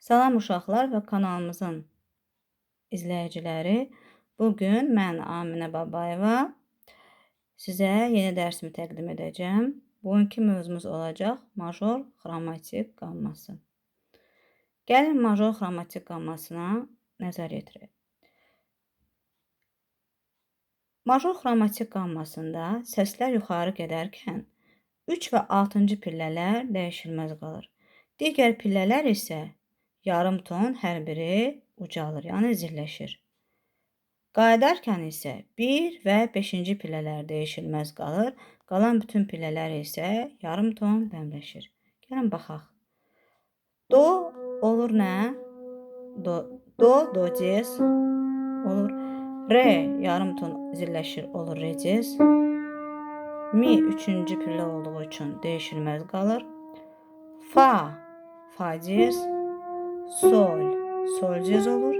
Salam uşaqlar və kanalımızın izləyiciləri. Bu gün mən Aminə Babayeva sizə yeni dərsimi təqdim edəcəm. Bugünkü mövzumuz olacaq major xromatik qamması. Gəlin major xromatik qammasına nəzər yetirək. Major xromatik qammasında səslər yuxarı gedərkən 3 və 6-cı pillələr dəyişilməz qalır. Digər pillələr isə yarım ton hər biri ucalır, yəni zilləşir. Qayıdarkən isə 1 və 5-ci pillələr dəyişilməz qalır, qalan bütün pillələr isə yarım ton bəmləşir. Gəlin baxaq. Do olur nə? Do, do, do diez olur. Re yarım ton zilləşir, olur re diez. Mi üçüncü pillə olduğu üçün dəyişilməz qalır. Fa, fa diez. Sol, sol cez olur.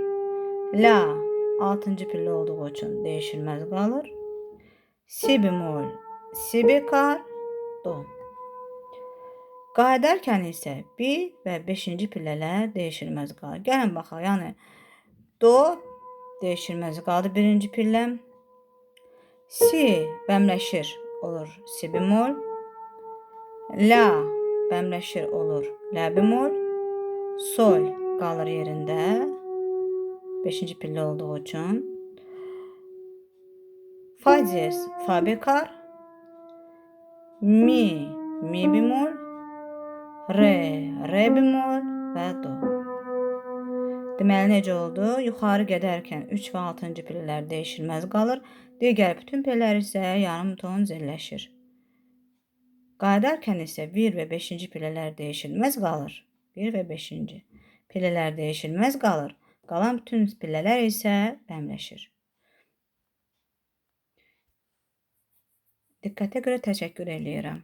La, altıncı pillə olduğu üçün dəyişilməz qalır. Si bemol, si bekar, do. Qayıdarkən isə 1 və 5-ci pillələr dəyişilməz qalır. Gəlin baxaq, yəni do dəyişilməz qaldı birinci pilləm. Si bəmləşir olur si bemol. La bəmləşir olur la bemol. Sol qalır yerində. 5-ci pillə olduğu üçün. Fa diyez, fa bekar. Mi, mi bemol. Re, re bemol və do. Deməli necə oldu? Yuxarı gedərkən 3 və 6-cı pillələr dəyişilməz qalır. Digər bütün pillələr isə yarım ton zilləşir. Qayıdarkən isə 1 və 5-ci pillələr dəyişilməz qalır. 1 və 5-ci. Pillələr dəyişilməz qalır. Qalan bütün pillələr isə bəmləşir. Diqqətə görə təşəkkür eləyirəm.